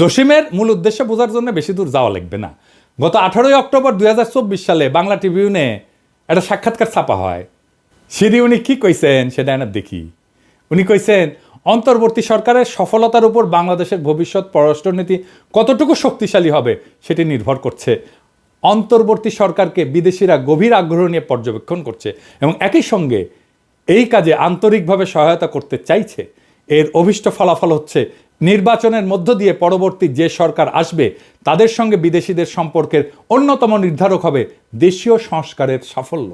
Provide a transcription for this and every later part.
জসিমের মূল উদ্দেশ্য বোঝার জন্য বেশি দূর যাওয়া লাগবে না। গত আঠারোই অক্টোবর দুই সালে বাংলা ট্রিবিউনে একটা সাক্ষাৎকার ছাপা হয়। সেটি উনি কি কইছেন সেটা এনার দেখি। উনি কইছেন, অন্তর্বর্তী সরকারের সফলতার উপর বাংলাদেশের ভবিষ্যৎ পররাষ্ট্রনীতি কতটুকু শক্তিশালী হবে সেটি নির্ভর করছে। অন্তর্বর্তী সরকারকে বিদেশিরা গভীর আগ্রহ নিয়ে পর্যবেক্ষণ করছে এবং একই সঙ্গে এই কাজে আন্তরিকভাবে সহায়তা করতে চাইছে। এর অভিষ্ট ফলাফল হচ্ছে নির্বাচনের মধ্য দিয়ে পরবর্তী যে সরকার আসবে, তাদের সঙ্গে বিদেশিদের সম্পর্কের অন্যতম নির্ধারক হবে দেশীয় সংস্কারের সাফল্য।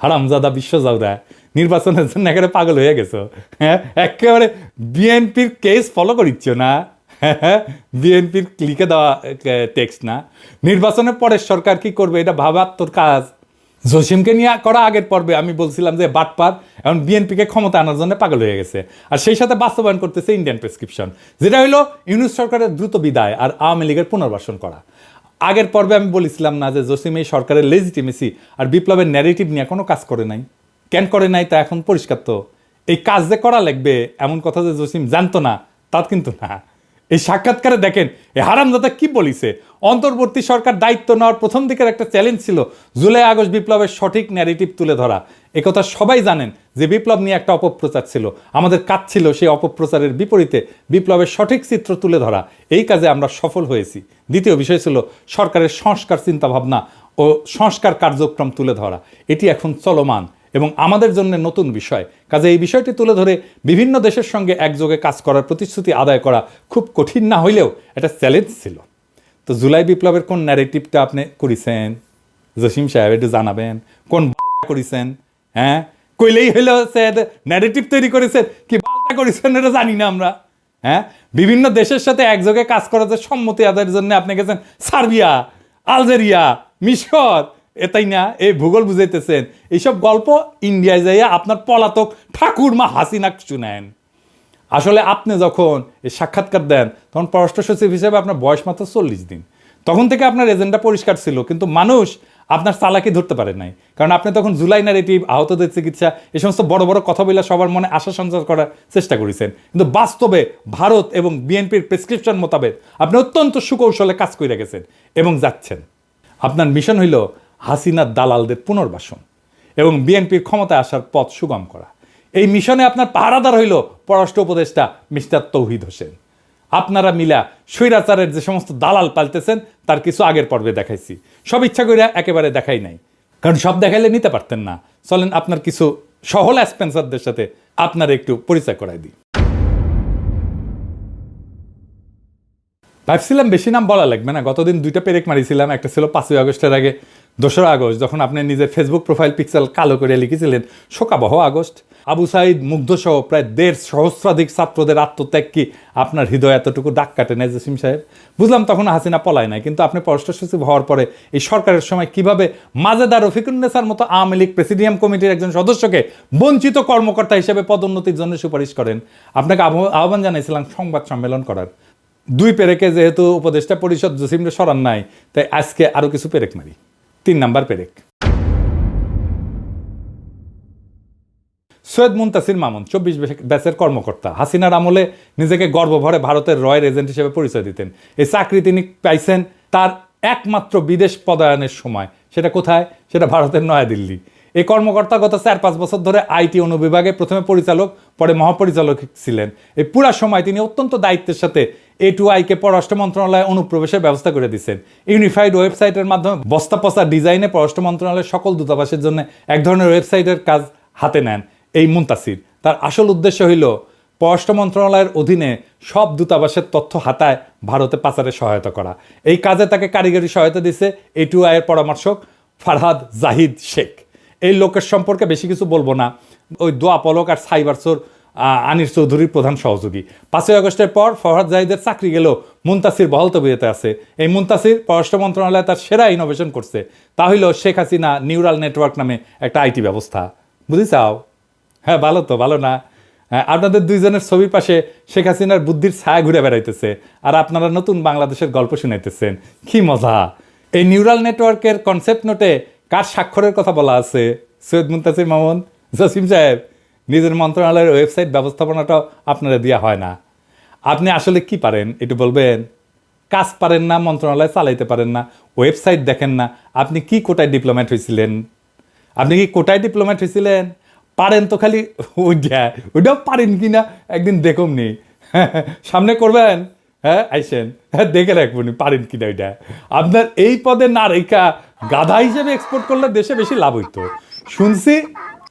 হারামজাদা বিশ্বজাদা নির্বাচনের জন্য একেবারে পাগল হয়ে গেছো। হ্যাঁ একেবারে বিএনপির কেস ফলো করিচ্ছ না। হ্যাঁ বিএনপির লিখে দেওয়া টেক্সট না। নির্বাচনের পরে সরকার কি করবে, এটা ভাবার তোর কাজ। জসিমকে নিয়ে করা আগের পর্বে আমি বলছিলাম যে বাটপার এখন বিএনপিকে ক্ষমতা আনার জন্য পাগল হয়ে গেছে। আর সেই সাথে বাস্তবায়ন করতেছে ইন্ডিয়ান প্রেসক্রিপশন যেটা হলো ইউনুস সরকারের দ্রুত বিদায় আর আওয়ামী লীগের পুনর্বাসন করা। আগের পর্বে আমি বলেছিলাম না যে জসিম এই সরকারের লেজিটিমেসি আর বিপ্লবের ন্যারেটিভ নিয়ে কোনো কাজ করে নাই। কেন করে নাই তা এখন পরিষ্কার তো। এই কাজ যে করা লাগবে, এমন কথা যে জসিম জানতো না তা কিন্তু না। এই সাক্ষাৎকারে দেখেন, এই হারামদাদা কি বলিছে? অন্তর্বর্তী সরকার দায়িত্ব নেওয়ার প্রথম দিকের একটা চ্যালেঞ্জ ছিল, জুলাই আগস্ট বিপ্লবের সঠিক ন্যারেটিভ তুলে ধরা। একথা সবাই জানেন যে বিপ্লব নিয়ে একটা অপপ্রচার ছিল। আমাদের কাজ ছিল সেই অপপ্রচারের বিপরীতে বিপ্লবের সঠিক চিত্র তুলে ধরা। এই কাজে আমরা সফল হয়েছি। দ্বিতীয় বিষয় ছিল সরকারের সংস্কার চিন্তাভাবনা ও সংস্কার কার্যক্রম তুলে ধরা। এটি এখন চলমান। এবং আমাদের জন্য নতুন বিষয়। কাজে এই বিষয়টি তুলে ধরে বিভিন্ন দেশের সঙ্গে একযোগে কাজ করার প্রতিশ্রুতি আদায় করা খুব কঠিন না হইলেও এটা চ্যালেঞ্জ ছিল। তো জুলাই বিপ্লবের কোন ন্যারেটিভটা আপনি করেছেন? জসিম সাহেব একটু জানাবেন, কোন করেছেন? হ্যাঁ? কইলেই হইল ন্যারেটিভ তৈরি করেছেন, কি বালটা করেছেন এটা জানি না আমরা। হ্যাঁ? বিভিন্ন দেশের সাথে একযোগে কাজ করার যে সম্মতি আদায়ের জন্য আপনি গেছেন, সার্বিয়া, আলজেরিয়া, মিশর এটাই না এই ভূগোল বুঝাইতেছেন। এইসব গল্প ইন্ডিয়ায় যাইয়া আপনার পলাতক ঠাকুরমা হাসিনা শুনেন। আসলে আপনি যখন এই সাক্ষাৎকার দেন, তখন পররাষ্ট্র সচিব হিসেবে আপনার বয়স মাত্র চল্লিশ দিন। তখন থেকে আপনার এজেন্ডা পরিষ্কার ছিল, কিন্তু মানুষ আপনার চালাকি ধরতে পারে নাই। কারণ আপনি তখন জুলাই নারেটিভ, আহতদের চিকিৎসা এই সমস্ত বড় বড় কথা বলে সবার মনে আশা সঞ্চার করার চেষ্টা করেছেন। কিন্তু বাস্তবে ভারত এবং বিএনপির প্রেসক্রিপশন মোতাবেক আপনি অত্যন্ত সুকৌশলে কাজ করে গেছেন এবং যাচ্ছেন। আপনার মিশন হইল হাসিনার দালালদের পুনর্বাসন এবং বিএনপির ক্ষমতায় আসার পথ সুগম করা। এই মিশনে আপনার পাহারাদার হইল পররাষ্ট্র উপদেষ্টা মিস্টার তৌহিদ হোসেন। আপনারা মিলা স্বৈরাচারের যে সমস্ত দালাল পাল্টেছেন, তার কিছু আগের পর্বে দেখাইছি। সব ইচ্ছা করে একেবারে দেখাই নাই। কারণ সব দেখাইলে নিতে পারতেন না। চলেন আপনার কিছু সহল স্পেন্সারদের সাথে আপনার একটু পরিচয় করাই দিই। ভাবছিলাম বেশি নাম বলা লাগবে না। গতদিন দুইটা পেরেক মারিছিলাম। একটা ছিল পাঁচই আগস্টের আগে। দোসরা আগস্ট, যখন আপনি নিজের ফেসবুক প্রোফাইল পিক্সেল কালো করে লিখেছিলেন, শোকাবহ আগস্ট। আবু সাইদ মুগ্ধসহ প্রায় দেড় সহস্রাধিক ছাত্রদের আত্মত্যাগ কি আপনার হৃদয় এতটুকু ডাক কাটে না জসিম সাহেব? বুঝলাম তখন হাসিনা পলায় নাই, কিন্তু আপনি পররাষ্ট্র সচিব হওয়ার পরে এই সরকারের সময় কীভাবে মাজেদার রফিকুন্নেসার মতো আওয়ামী লীগ প্রেসিডিয়াম কমিটির একজন সদস্যকে বঞ্চিত কর্মকর্তা হিসেবে পদোন্নতির জন্য সুপারিশ করেন? আপনাকে আহ্ব- আহ্বান জানিয়েছিলাম সংবাদ সম্মেলন করার। দুই পেরেকে যেহেতু উপদেষ্টা পরিষদ জসিমরে সরান নাই, তাই আজকে আরও কিছু পেরেক মারি। তিন নাম্বার পেরেক। সৈয়দ মুন্তাসির মামুন, চব্বিশ ব্যাচের কর্মকর্তা। হাসিনার আমলে নিজেকে গর্বভরে ভারতের রয়ের এজেন্ট হিসেবে পরিচয় দিতেন। এই চাকরি তিনি পাইছেন তার একমাত্র বিদেশ পদায়নের সময়। সেটা কোথায়? সেটা ভারতের নয়াদিল্লি। এই কর্মকর্তা গত চার পাঁচ বছর ধরে আইটি অনুবিভাগে প্রথমে পরিচালক, পরে মহাপরিচালক ছিলেন। এই পুরা সময় তিনি অত্যন্ত দায়িত্বের সাথে এ টু আইকে পররাষ্ট্র মন্ত্রণালয়ে অনুপ্রবেশের ব্যবস্থা করে দিচ্ছেন ইউনিফাইড ওয়েবসাইটের মাধ্যমে বস্তা পচা ডিজাইনে পররাষ্ট্র মন্ত্রণালয়ের সকল দূতাবাসের জন্য এক ধরনের ওয়েবসাইটের কাজ হাতে নেন এই মুন্তাসির। তার আসল উদ্দেশ্য হইল, পররাষ্ট্র মন্ত্রণালয়ের অধীনে সব দূতাবাসের তথ্য হাতায় ভারতে পাচারে সহায়তা করা। এই কাজে তাকে কারিগরি সহায়তা দিছে এ টু আইয়ের পরামর্শক ফারহাদ জাহিদ শেখ। এই লোকের সম্পর্কে বেশি কিছু বলব না। ওই দোয়া পলক আর সাইবারসোর আনির চৌধুরীর প্রধান সহযোগী। পাঁচই আগস্টের পর ফরহাদ জাহিদের চাকরি গেলেও মুন্তাসির বহল তবিয়তে আছে। এই মুন্তাসির পররাষ্ট্র মন্ত্রণালয় তার সেরা ইনোভেশন করছে। তা হইল শেখ হাসিনা নিউরাল নেটওয়ার্ক নামে একটা আইটি ব্যবস্থা। বুঝিছাও? হ্যাঁ ভালো তো ভালো না? হ্যাঁ, আপনাদের দুইজনের ছবির পাশে শেখ হাসিনার বুদ্ধির ছায়া ঘুরে বেড়াইতেছে আর আপনারা নতুন বাংলাদেশের গল্প শুনাইতেছেন। কি মজা! এই নিউরাল নেটওয়ার্কের কনসেপ্ট নোটে কার স্বাক্ষরের কথা বলা আছে? সৈয়দ মুন্তাসির মামুন? জসিম সাহেব? নিজের মন্ত্রণালয়ের ওয়েবসাইট ব্যবস্থাপনাটাও আপনারা দেওয়া হয় না। আপনি আসলে কি পারেন? একটু বলবেন। কাজ পারেন না, মন্ত্রণালয় চালাইতে পারেন না, ওয়েবসাইট দেখেন না। আপনি কি কোটায় ডিপ্লোম্যাট হয়েছিলেন আপনি কি কোটায় ডিপ্লোম্যাট হয়েছিলেন পারেন তো খালি ওইটা ওইটাও পারেন কি না? একদিন দেখুন নি। সামনে করবেন? হ্যাঁ আইসেন। হ্যাঁ দেখে রাখবেন পারেন কি না ওইটা আপনার এই পদে না রেখা, গাধা হিসেবে এক্সপোর্ট করলে দেশে বেশি লাভ হইতো। শুনছি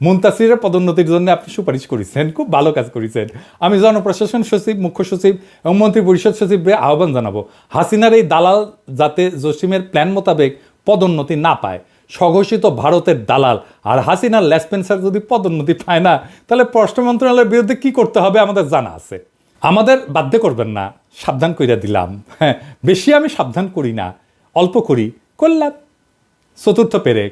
মুন্তাসিরের পদোন্নতির জন্য আপনি সুপারিশ করেছেন, খুব ভালো কাজ করেছেন। আমি জনপ্রশাসন সচিব, মুখ্য সচিব এবং মন্ত্রী পরিষদ সচিবকে আহ্বান জানাব, হাসিনার এই দালাল যাতে জসিমের প্ল্যান মোতাবেক পদোন্নতি না পায়, স্বঘোষিত ভারতের দালাল আর হাসিনার লেসপেন্সার যদি পদোন্নতি পায় না, তাহলে পররাষ্ট্র মন্ত্রণালয়ের বিরুদ্ধে কি করতে হবে আমাদের জানা আছে। আমাদের বাধ্য করবেন না, সাবধান কইরা দিলাম হ্যাঁ বেশি আমি সাবধান করি না, অল্প করি, করলাম। চতুর্থ পেরেক।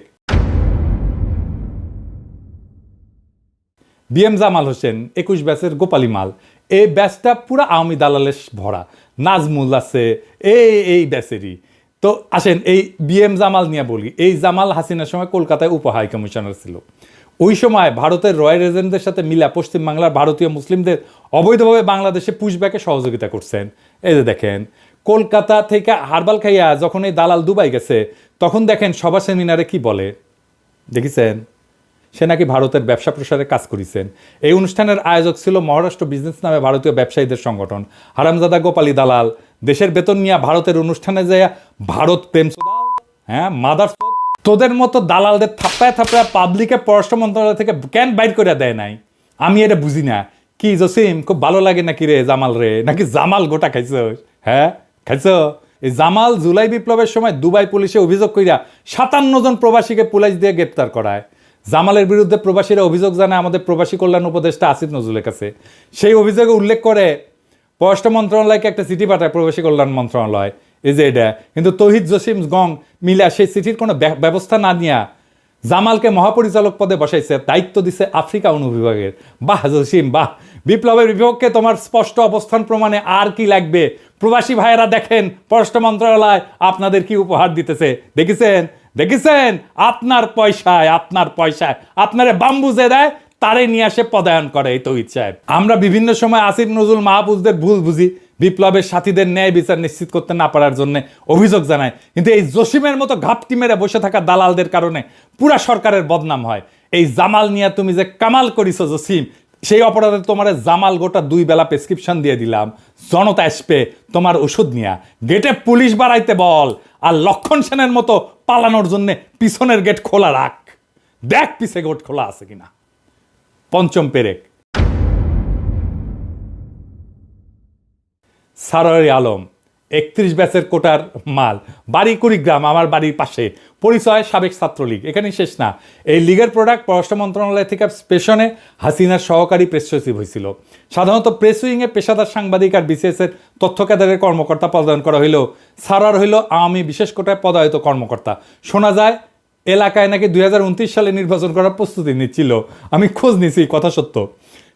বিএম জামাল হোসেন, একুশ ব্যাচের গোপালী মাল। এই ব্যাচটা পুরো আওয়ামী দালালের ভরা। নাজমুল আছে, এই এই ব্যাচেরই। তো আসেন, এই বিএম জামাল নিয়ে বলি। এই জামাল হাসিনার সময় কলকাতায় উপ হাই কমিশনার ছিল। ওই সময় ভারতের রয়্যাল এজেন্টদের সাথে মিলা পশ্চিমবাংলার ভারতীয় মুসলিমদের অবৈধভাবে বাংলাদেশে পুশব্যাকে সহযোগিতা করছেন। এই যে দেখেন, কলকাতা থেকে হারবাল খাইয়া যখন এই দালাল দুবাই গেছে, তখন দেখেন সভা সেমিনারে কি বলে? দেখেছেন? সে নাকি ভারতের ব্যবসা প্রসারে কাজ করেছেন। এই অনুষ্ঠানের আয়োজক ছিল মহারাষ্ট্র বিজনেস নামে ভারতীয় ব্যবসায়ীদের সংগঠন। হারামজাদা গোপালী দালাল, দেশের বেতন নিয়ে ভারতের অনুষ্ঠানে যায় ভারত প্রেম হ্যাঁ মাদার তোদের মতো দালালদের থাপ্পায় থাপ্পায় পাবলিকে পররাষ্ট্র মন্ত্রণালয় থেকে কেন বাইর করে দেয় নাই। আমি এটা বুঝি না। কি জসিম, খুব ভালো লাগে নাকি রে জামাল রে? নাকি জামাল গোটা খাইছ? হ্যাঁ খাইছ? এই জামাল জুলাই বিপ্লবের সময় দুবাই পুলিশে অভিযোগ কইরা সাতান্ন জন প্রবাসীকে পুলিশ দিয়ে গ্রেপ্তার করায়। জামালের বিরুদ্ধে প্রবাসীরা অভিযোগ জানায় আমাদের প্রবাসী কল্যাণ উপদেষ্টা আসিফ নজরুলের কাছে। সেই অভিযোগে উল্লেখ করে পররাষ্ট্র মন্ত্রণালয়কে একটা চিঠি পাঠায় প্রবাসী কল্যাণ মন্ত্রণালয়, এই যে এটা। কিন্তু তহিদ জসিম গং মিলা সেই চিঠির কোনো ব্যবস্থা না নিয়া জামালকে মহাপরিচালক পদে বসাইছে, দায়িত্ব দিছে আফ্রিকা অনুবিভাগের বাহ জসিম, বাহ। বিপ্লবের বিপক্ষে তোমার স্পষ্ট অবস্থান প্রমাণে আর কি লাগবে? প্রবাসী ভাইয়েরা দেখেন, পররাষ্ট্র মন্ত্রণালয় আপনাদের কি উপহার দিতেছে? দেখেছেন? দেখেছেন? আপনার পয়সায় আপনার পয়সায়। আপনারে বাম্বুজে দেয়, তারে নিয়ে আসে পদায়ন করে, এই তহিদ সাহেব। আমরা বিভিন্ন সময় আসিফ নজরুল মাহফুজদের ভুল বুঝি, বিপ্লবের সাথীদের ন্যায় বিচার নিশ্চিত করতে না পারার জন্য অভিযোগ জানায়। কিন্তু এই জসিমের মতো ঘাপটি মেরে বসে থাকা দালালদের কারণে পুরা সরকারের বদনাম হয়। এই জামাল নিয়ে তুমি যে কামাল করিস জসিম, সেই অপরাধে তোমার জামাল গোটা দুই বেলা প্রেসক্রিপশন দিয়ে দিলাম। জনতা আসবে তোমার ওষুধ নিয়া। গেটে পুলিশ বাড়াইতে বল। আর লক্ষণ সেনের মতো পালানোর জন্যে পিছনের গেট খোলা রাখ। দেখ পিছে গেট খোলা আছে কিনা। পঞ্চম পেরেক। সারারি আলম একত্রিশ ব্যাচের কোটার মাল। বাড়ি কুড়িগ্রাম, আমার বাড়ির পাশে। পরিচয় সাবেক ছাত্রলীগ। এখানেই শেষ না। এই লীগের প্রোডাক্ট পররাষ্ট্র মন্ত্রণালয় থেকে স্পেশনে হাসিনার সহকারী প্রেস সচিব হয়েছিল। সাধারণত প্রেস উইংয়ে পেশাদার সাংবাদিক আর বিসিএসের তথ্য কেন্দ্রের কর্মকর্তা পদায়ন করা হইল সারার হইল আওয়ামী বিশেষ কোটায় পদায়িত কর্মকর্তা। শোনা যায়, এলাকায় নাকি দুই হাজার উনত্রিশ সালে নির্বাচন করার প্রস্তুতি নিচ্ছিল। আমি খোঁজ নিছি, কথা সত্য।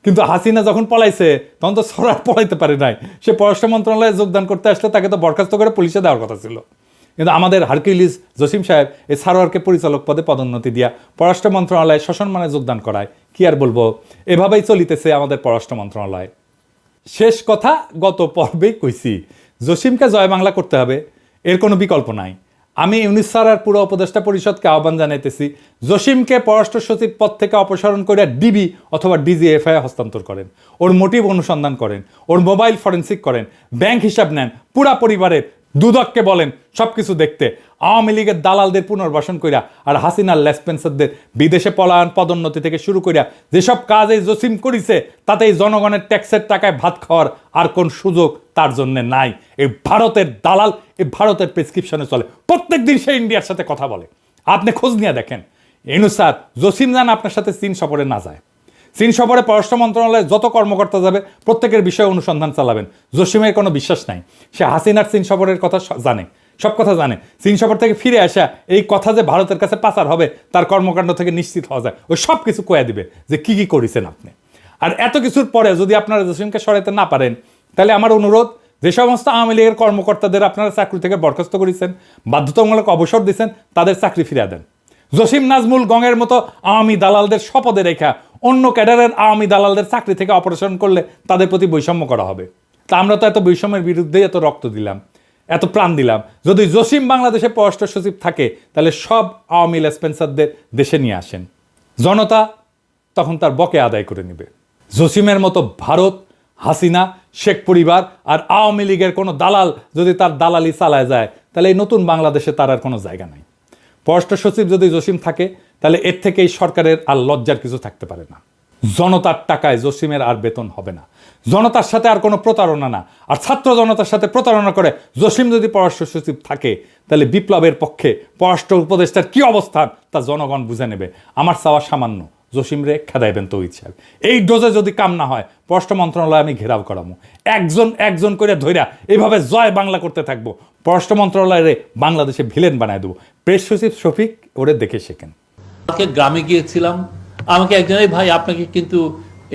কিন্তু হাসিনা যখন পলাইছে, তখন তো সরার পলাইতে পারে নাই। সে পররাষ্ট্র মন্ত্রণালয়ে যোগদান করতে আসলে তাকে তো বরখাস্ত করে পুলিশে দেওয়ার কথা ছিল। কিন্তু আমাদের হারকিউলিস জসিম সাহেব এই সারোয়ারকে পরিচালক পদে পদোন্নতি দিয়া পররাষ্ট্র মন্ত্রণালয়ে সসম্মানে যোগদান করায়, কি আর বলব? এভাবেই চলিতেছে আমাদের পররাষ্ট্র মন্ত্রণালয়। শেষ কথা, গত পর্বেই কইছি, জসিমকে জয় বাংলা করতে হবে, এর কোনো বিকল্প নাই। আমি ইউনিস আর পুরো উপদেষ্টা পরিষদকে আহ্বান জানাইতেছি, জসিমকে পররাষ্ট্র সচিব পদ থেকে অপসারণ করে ডিবি অথবা ডিজিএফআই হস্তান্তর করেন, ওর মোটিভ অনুসন্ধান করেন, ওর মোবাইল ফরেন্সিক করেন, ব্যাংক হিসাব নেন, পুরা পরিবারের দুদককে বলেন সব কিছু দেখতে, আওয়ামী লীগের দালালদের পুনর্বাসন কইরা আর হাসিনার লেসপেন্সারদের বিদেশে পলায়ন পদোন্নতি থেকে শুরু কইরা যেসব কাজ এই জসিম করিছে তাতে এই জনগণের ট্যাক্সের টাকায় ভাত খাওয়ার আর কোন সুযোগ তার জন্য নাই। এই ভারতের দালাল এই ভারতের প্রেসক্রিপশনে চলে। প্রত্যেক দিন সে ইন্ডিয়ার সাথে কথা বলে। আপনি খোঁজ নিয়ে দেখেন। এনুসার জসিম জান আপনার সাথে চীন সফরে না যায়। চীন সফরে পররাষ্ট্র মন্ত্রণালয়ে যত কর্মকর্তা যাবে, প্রত্যেকের বিষয়ে অনুসন্ধান চালাবেন। জসিমের কোনো বিশ্বাস নাই। সে হাসিনার চীন সফরের কথা জানে। সব কথা জানে। চীন সফর থেকে ফিরে আসা এই কথা যে ভারতের কাছে পাচার হবে, তার কর্মকাণ্ড থেকে নিশ্চিত হওয়া যায়। ও সব কিছু কয়ে দিবে যে কি কি করেছেন আপনি। আর এত কিছুর পরে যদি আপনারা জসিমকে সরাইতে না পারেন তাহলে আমার অনুরোধ, যে সমস্ত আওয়ামী লীগের কর্মকর্তাদের আপনারা চাকরি থেকে বরখাস্ত করেছেন, বাধ্যতামূলক অবসর দিয়েছেন, তাদের চাকরি ফিরিয়ে দেন। জসিম নাজমুল গঙের মতো আওয়ামী দালালদের শপথে রেখা অন্য ক্যাডারের আওয়ামী দালালদের চাকরি থেকে অপারেশন করলে তাদের প্রতি বৈষম্য করা হবে। তা আমরা তো এত বৈষম্যের বিরুদ্ধে এত রক্ত দিলাম, এত প্রাণ দিলাম। যদি জসিম বাংলাদেশে পররাষ্ট্র সচিব থাকে, তাহলে সব আওয়ামী লেসপেন্সারদের দেশে নিয়ে আসেন। জনতা তখন তার বকে আদায় করে নেবে। জসিমের মতো ভারত হাসিনা, শেখ পরিবার আর আওয়ামী লীগের কোনো দালাল যদি তার দালালি চালায় যায়, তাহলে এই নতুন বাংলাদেশে তার আর কোনো জায়গা নাই। পররাষ্ট্র সচিব যদি জসিম থাকে, তাহলে এর থেকে এই সরকারের আর লজ্জার কিছু থাকতে পারে না। জনতার টাকায় জসিমের আর বেতন হবে না। জনতার সাথে আর কোনো প্রতারণা না। আর ছাত্র জনতার সাথে প্রতারণা করে জসিম যদি পররাষ্ট্র সচিব থাকে, তাহলে বিপ্লবের পক্ষে পররাষ্ট্র উপদেষ্টার কি অবস্থান তা জনগণ বুঝে নেবে। আমার চাওয়া সামান্য। জসিম রে খেদাইবেন তো ইচ্ছা এই ডোজে যদি কাম না হয় পররাষ্ট্র মন্ত্রণালয় আমি ঘেরাও করামো। একজন একজন করে ধইরা এইভাবে জয় বাংলা করতে থাকব পররাষ্ট্র মন্ত্রণালয়ে বাংলাদেশে ভিলেন বানায় দেবো। প্রেস সচিব শফিক ওরে দেখে শেখেন। গ্রামে গিয়েছিলাম আমাকে একজন ভাই আপনাকে কিন্তু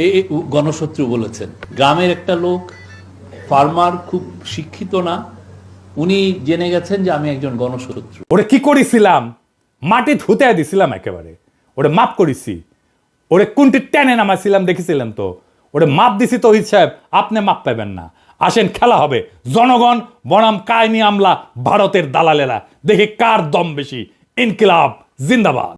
এই এই গণশত্রু বলেছেন। গ্রামের একটা লোক ফার্মার খুব শিক্ষিত না উনি জেনে গেছেন যে আমি একজন গণশত্রু। ওরে কি করেছিলাম? মাটি ধুতে দিছিলাম একেবারে। ওরে মাপ করেছি। ওরে কোনটি টেনে নামাইছিলাম দেখেছিলাম তো? ওরে মাপ দিছি তো সাহেব, আপনি মাপ পাবেন না। আসেন, খেলা হবে। জনগণ, বনাম কায়নি আমলা, ভারতের দালালেরা। দেখি কার দম বেশি। ইনকিলাব, জিন্দাবাদ।